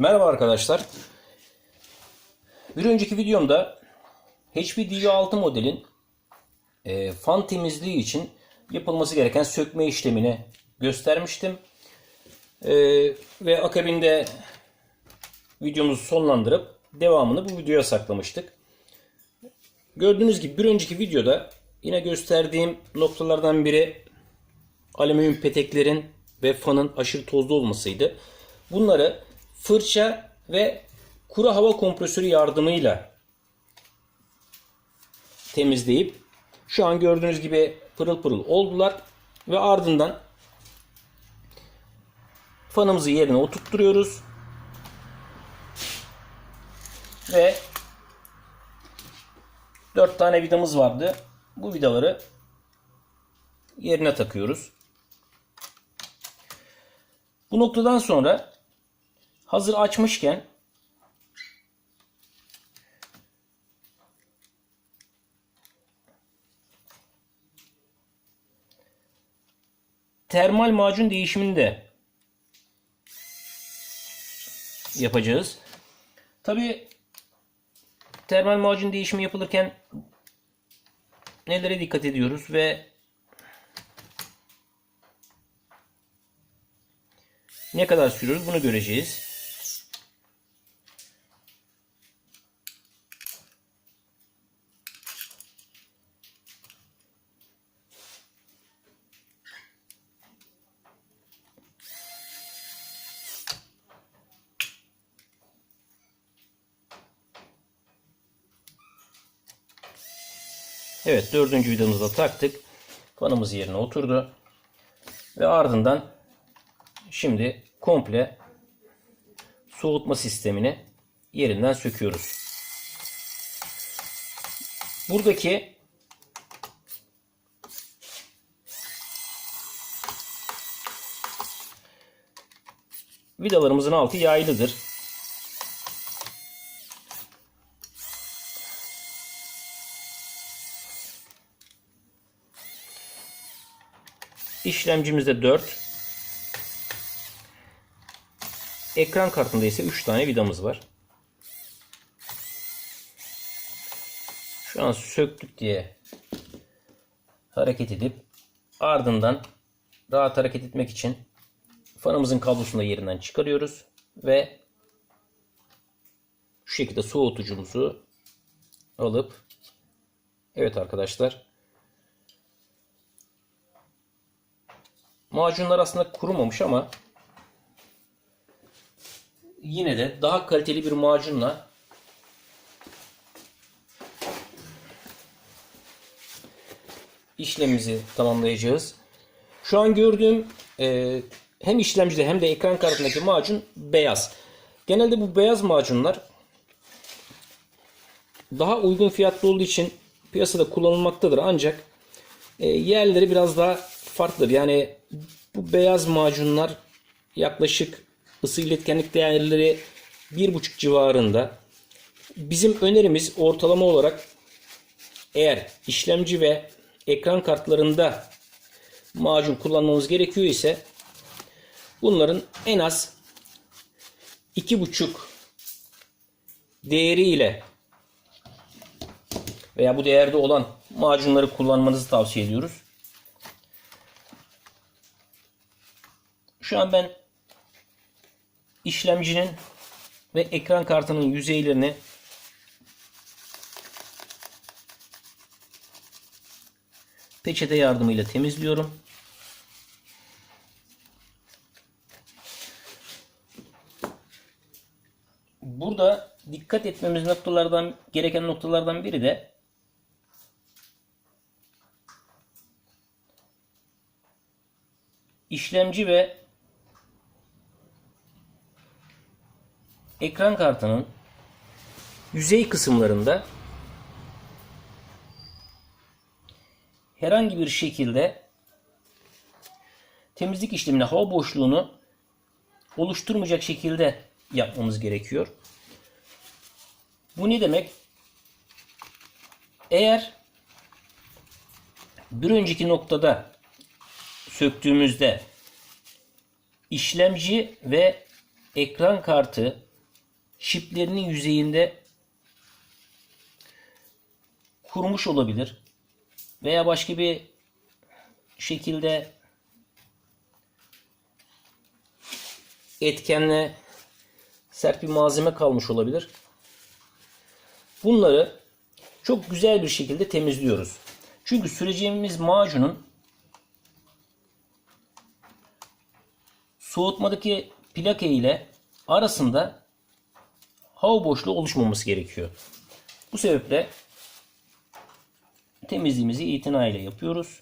Merhaba arkadaşlar. Bir önceki videomda HP DV6 modelin e, fan temizliği için yapılması gereken sökme işlemini göstermiştim. E, ve akabinde videomuzu sonlandırıp devamını bu videoya saklamıştık. Gördüğünüz gibi bir önceki videoda yine gösterdiğim noktalardan biri alüminyum peteklerin ve fanın aşırı tozlu olmasıydı. Bunları fırça ve kuru hava kompresörü yardımıyla temizleyip şu an gördüğünüz gibi pırıl pırıl oldular ve ardından fanımızı yerine oturtturuyoruz ve 4 tane vidamız vardı. Bu vidaları yerine takıyoruz. Bu noktadan sonra hazır açmışken termal macun değişimini de yapacağız. Tabi termal macun değişimi yapılırken nelere dikkat ediyoruz ve ne kadar sürüyoruz bunu göreceğiz. Evet dördüncü vidamızı da taktık. Fanımız yerine oturdu. Ve ardından şimdi komple soğutma sistemini yerinden söküyoruz. Buradaki vidalarımızın altı yaylıdır. İşlemcimizde 4. Ekran kartında ise 3 tane vidamız var. Şu an söktük diye hareket edip ardından rahat hareket etmek için fanımızın kablosunu da yerinden çıkarıyoruz ve şu şekilde soğutucumuzu alıp evet arkadaşlar Macunlar aslında kurumamış ama yine de daha kaliteli bir macunla işlemimizi tamamlayacağız. Şu an gördüğüm e, hem işlemcide hem de ekran kartındaki macun beyaz. Genelde bu beyaz macunlar daha uygun fiyatlı olduğu için piyasada kullanılmaktadır. Ancak e, yerleri biraz daha farklıdır. Yani bu beyaz macunlar yaklaşık ısı iletkenlik değerleri 1.5 civarında. Bizim önerimiz ortalama olarak eğer işlemci ve ekran kartlarında macun kullanmamız gerekiyor ise bunların en az 2.5 değeriyle veya bu değerde olan macunları kullanmanızı tavsiye ediyoruz. Şu an ben işlemcinin ve ekran kartının yüzeylerini peçete yardımıyla temizliyorum. Burada dikkat etmemiz noktalardan gereken noktalardan biri de işlemci ve ekran kartının yüzey kısımlarında herhangi bir şekilde temizlik işlemine hava boşluğunu oluşturmayacak şekilde yapmamız gerekiyor. Bu ne demek? Eğer bir önceki noktada söktüğümüzde işlemci ve ekran kartı şiplerinin yüzeyinde kurumuş olabilir. Veya başka bir şekilde etkenle sert bir malzeme kalmış olabilir. Bunları çok güzel bir şekilde temizliyoruz. Çünkü süreceğimiz macunun soğutmadaki plaka ile arasında hava boşluğu oluşmaması gerekiyor. Bu sebeple temizliğimizi itinayla yapıyoruz.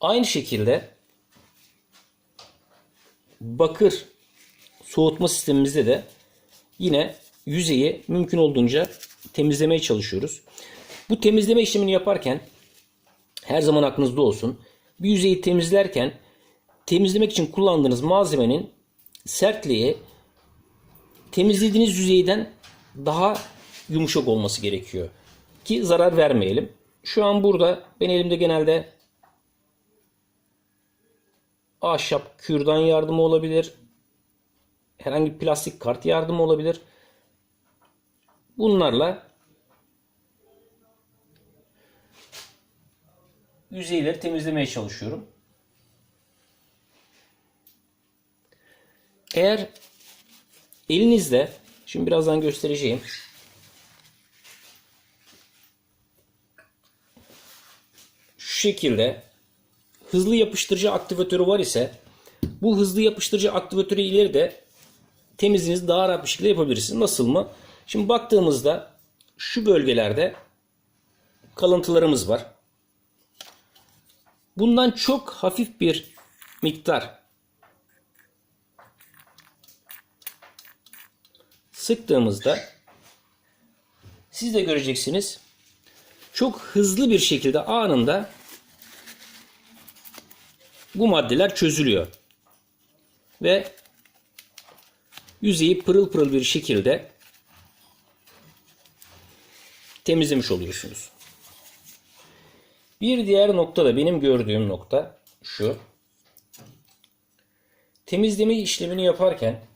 Aynı şekilde bakır soğutma sistemimizde de yine yüzeyi mümkün olduğunca temizlemeye çalışıyoruz. Bu temizleme işlemini yaparken her zaman aklınızda olsun. Bir yüzeyi temizlerken temizlemek için kullandığınız malzemenin sertliği temizlediğiniz yüzeyden daha yumuşak olması gerekiyor. Ki zarar vermeyelim. Şu an burada ben elimde genelde ahşap kürdan yardımı olabilir. Herhangi bir plastik kart yardımı olabilir. Bunlarla yüzeyleri temizlemeye çalışıyorum. Eğer elinizde şimdi birazdan göstereceğim. Şu şekilde hızlı yapıştırıcı aktivatörü var ise bu hızlı yapıştırıcı aktivatörü ileri de temizliğinizi daha rahat bir şekilde yapabilirsiniz. Nasıl mı? Şimdi baktığımızda şu bölgelerde kalıntılarımız var. Bundan çok hafif bir miktar sıktığımızda siz de göreceksiniz çok hızlı bir şekilde anında bu maddeler çözülüyor. Ve yüzeyi pırıl pırıl bir şekilde temizlemiş oluyorsunuz. Bir diğer nokta da benim gördüğüm nokta şu. Temizleme işlemini yaparken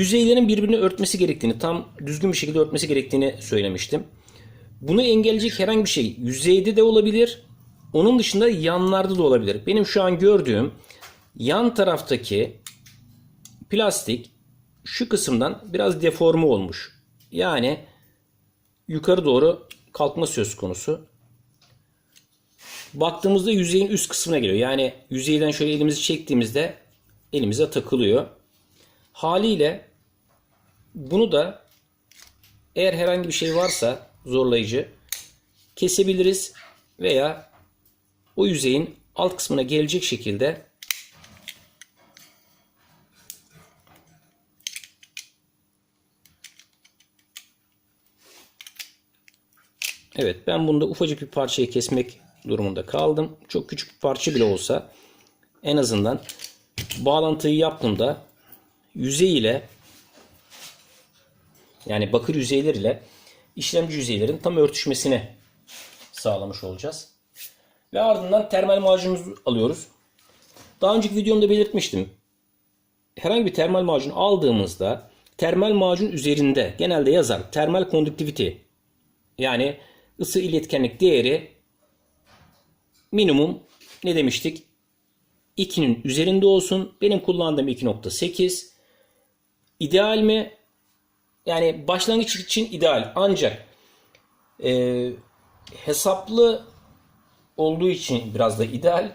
yüzeylerin birbirini örtmesi gerektiğini, tam düzgün bir şekilde örtmesi gerektiğini söylemiştim. Bunu engelleyecek herhangi bir şey yüzeyde de olabilir, onun dışında yanlarda da olabilir. Benim şu an gördüğüm yan taraftaki plastik şu kısımdan biraz deforme olmuş. Yani yukarı doğru kalkma söz konusu. Baktığımızda yüzeyin üst kısmına geliyor. Yani yüzeyden şöyle elimizi çektiğimizde elimize takılıyor. Haliyle bunu da eğer herhangi bir şey varsa zorlayıcı kesebiliriz veya o yüzeyin alt kısmına gelecek şekilde Evet ben bunda ufacık bir parçayı kesmek durumunda kaldım. Çok küçük bir parça bile olsa en azından bağlantıyı yaptığımda yüzey ile yani bakır yüzeyler ile işlemci yüzeylerin tam örtüşmesini sağlamış olacağız. Ve ardından termal macunumuzu alıyoruz. Daha önceki videomda belirtmiştim. Herhangi bir termal macun aldığımızda termal macun üzerinde genelde yazar termal conductivity yani ısı iletkenlik değeri minimum ne demiştik? 2'nin üzerinde olsun. Benim kullandığım 2.8. İdeal mi? Yani başlangıç için ideal. Ancak e, hesaplı olduğu için biraz da ideal.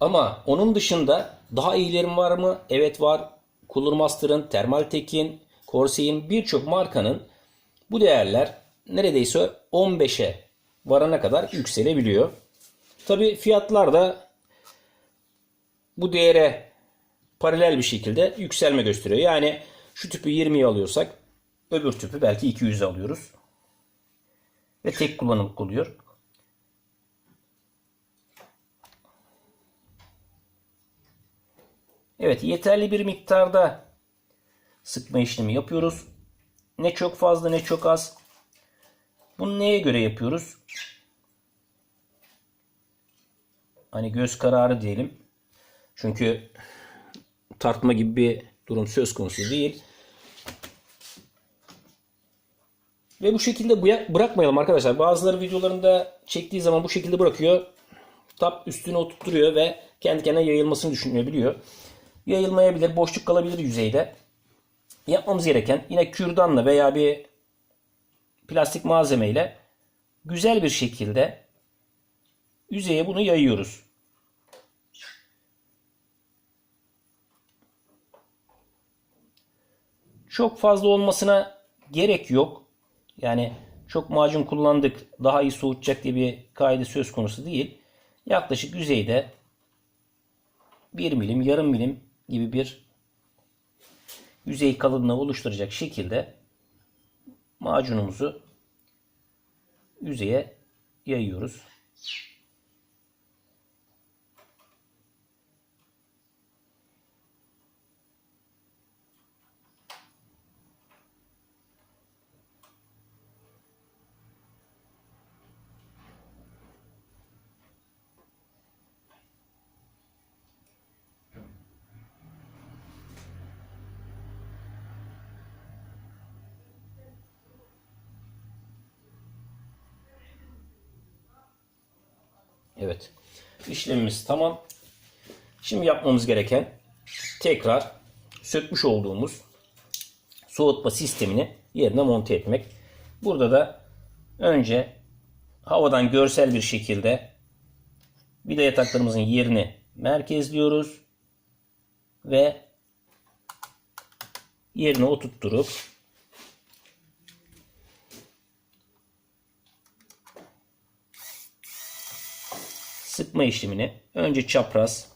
Ama onun dışında daha iyilerim var mı? Evet var. Cooler Master'ın, Thermaltake'in, Corsair'in birçok markanın bu değerler neredeyse 15'e varana kadar yükselebiliyor. Tabi fiyatlar da bu değere paralel bir şekilde yükselme gösteriyor. Yani şu tüpü 20'ye alıyorsak öbür tüpü belki 200'e alıyoruz. Ve tek kullanımlık oluyor. Evet yeterli bir miktarda sıkma işlemi yapıyoruz. Ne çok fazla ne çok az. Bunu neye göre yapıyoruz? Hani göz kararı diyelim. Çünkü tartma gibi bir durum söz konusu değil. Ve bu şekilde bırakmayalım arkadaşlar. Bazıları videolarında çektiği zaman bu şekilde bırakıyor. Tap üstüne oturtturuyor ve kendi kendine yayılmasını düşünebiliyor. Yayılmayabilir, boşluk kalabilir yüzeyde. Yapmamız gereken yine kürdanla veya bir plastik malzemeyle güzel bir şekilde yüzeye bunu yayıyoruz. Çok fazla olmasına gerek yok. Yani çok macun kullandık daha iyi soğutacak diye bir kaide söz konusu değil. Yaklaşık yüzeyde 1 milim, yarım milim gibi bir yüzey kalınlığı oluşturacak şekilde macunumuzu yüzeye yayıyoruz. Evet. İşlemimiz tamam. Şimdi yapmamız gereken tekrar sökmüş olduğumuz soğutma sistemini yerine monte etmek. Burada da önce havadan görsel bir şekilde vida yataklarımızın yerini merkezliyoruz ve yerine oturtturup sıkma işlemini önce çapraz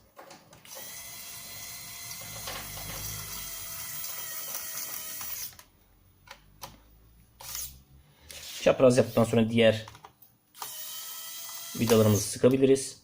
çapraz yaptıktan sonra diğer vidalarımızı sıkabiliriz.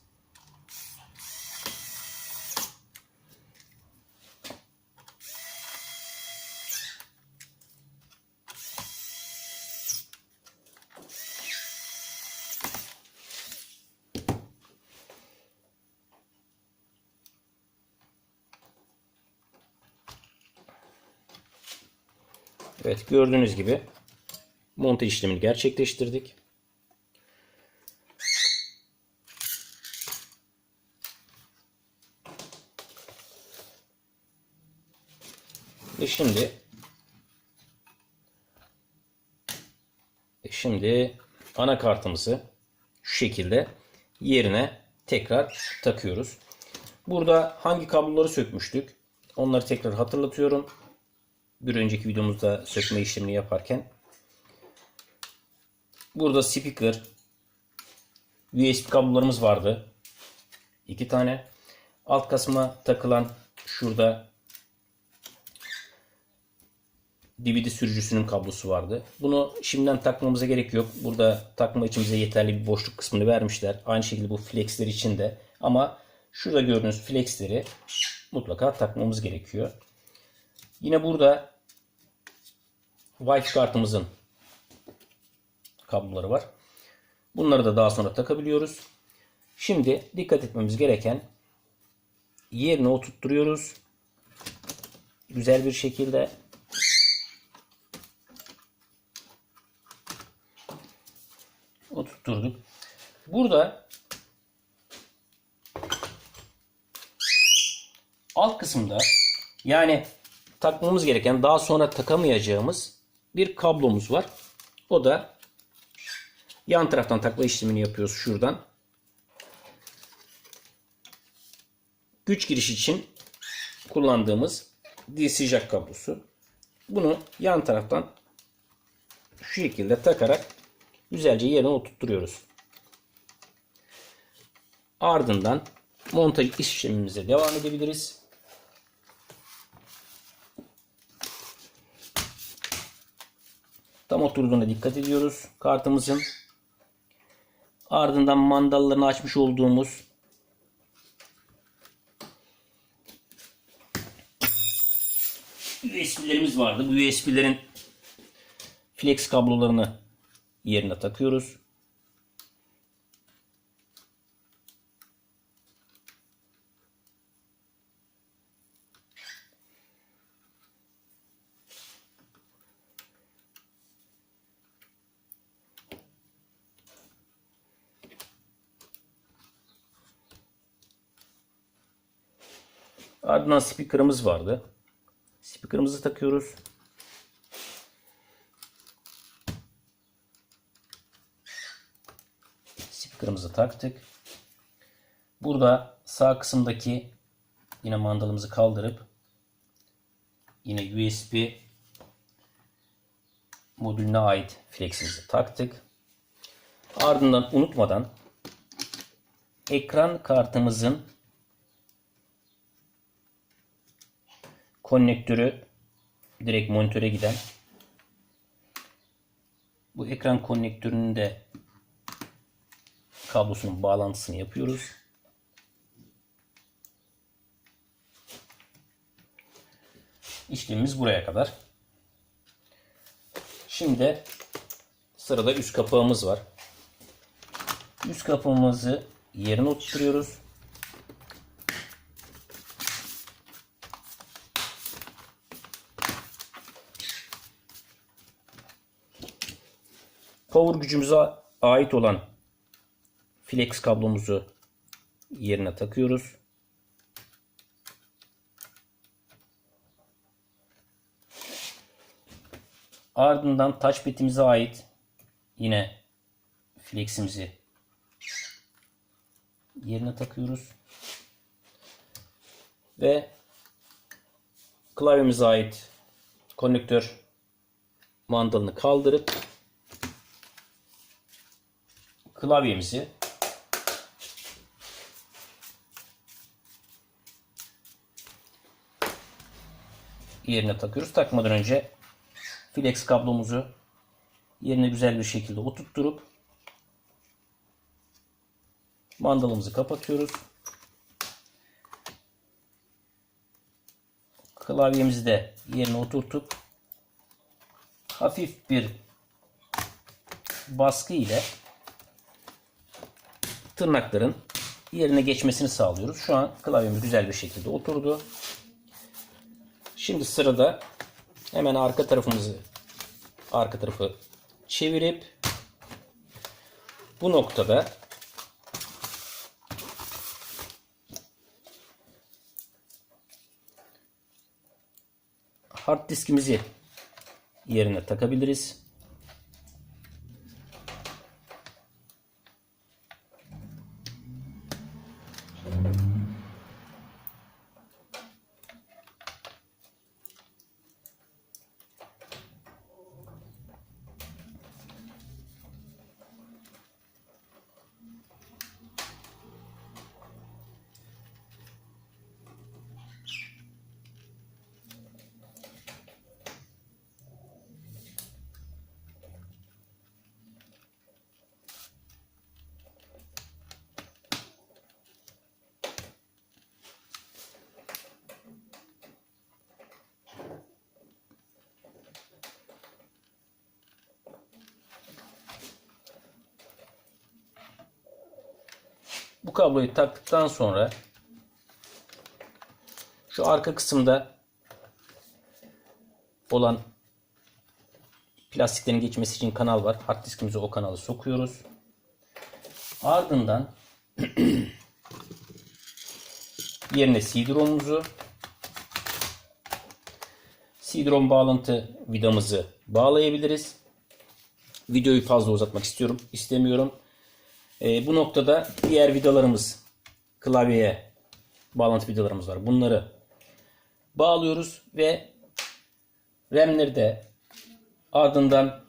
Evet gördüğünüz gibi montaj işlemini gerçekleştirdik. Ve şimdi şimdi anakartımızı şu şekilde yerine tekrar takıyoruz. Burada hangi kabloları sökmüştük? Onları tekrar hatırlatıyorum bir önceki videomuzda sökme işlemini yaparken. Burada speaker, USB kablolarımız vardı. iki tane. Alt kısma takılan şurada DVD sürücüsünün kablosu vardı. Bunu şimdiden takmamıza gerek yok. Burada takma için bize yeterli bir boşluk kısmını vermişler. Aynı şekilde bu flexler için de. Ama şurada gördüğünüz flexleri mutlaka takmamız gerekiyor. Yine burada Wi-Fi kartımızın kabloları var. Bunları da daha sonra takabiliyoruz. Şimdi dikkat etmemiz gereken yerine oturtturuyoruz. Güzel bir şekilde oturtturduk. Burada alt kısımda yani takmamız gereken daha sonra takamayacağımız bir kablomuz var. O da yan taraftan takma işlemini yapıyoruz şuradan. Güç giriş için kullandığımız DC jack kablosu. Bunu yan taraftan şu şekilde takarak güzelce yerine oturtturuyoruz. Ardından montaj işlemimize devam edebiliriz. Tam oturduğuna dikkat ediyoruz kartımızın. Ardından mandallarını açmış olduğumuz USB'lerimiz vardı. Bu USB'lerin flex kablolarını yerine takıyoruz. Ardından speaker'ımız vardı. Speaker'ımızı takıyoruz. Speaker'ımızı taktık. Burada sağ kısımdaki yine mandalımızı kaldırıp yine USB modülüne ait fleximizi taktık. Ardından unutmadan ekran kartımızın konnektörü direkt monitöre giden bu ekran konnektörünün de kablosunun bağlantısını yapıyoruz. İşlemimiz buraya kadar. Şimdi sırada üst kapağımız var. Üst kapağımızı yerine oturtuyoruz. Power gücümüze ait olan flex kablomuzu yerine takıyoruz. Ardından touchpad'imize ait yine fleximizi yerine takıyoruz. Ve klavyemize ait konnektör mandalını kaldırıp klavyemizi yerine takıyoruz. Takmadan önce flex kablomuzu yerine güzel bir şekilde oturtturup mandalımızı kapatıyoruz. Klavyemizi de yerine oturtup hafif bir baskı ile tırnakların yerine geçmesini sağlıyoruz. Şu an klavyemiz güzel bir şekilde oturdu. Şimdi sırada hemen arka tarafımızı arka tarafı çevirip bu noktada hard diskimizi yerine takabiliriz. Bu kabloyu taktıktan sonra şu arka kısımda olan plastiklerin geçmesi için kanal var. Hard diskimizi o kanalı sokuyoruz. Ardından yerine CD-ROM'umuzu CD-ROM bağlantı vidamızı bağlayabiliriz. Videoyu fazla uzatmak istiyorum. istemiyorum. E, bu noktada diğer vidalarımız klavyeye bağlantı vidalarımız var. Bunları bağlıyoruz ve RAM'leri de ardından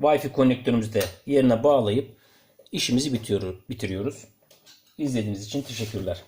Wi-Fi konnektörümüzü de yerine bağlayıp işimizi bitiriyoruz. İzlediğiniz için teşekkürler.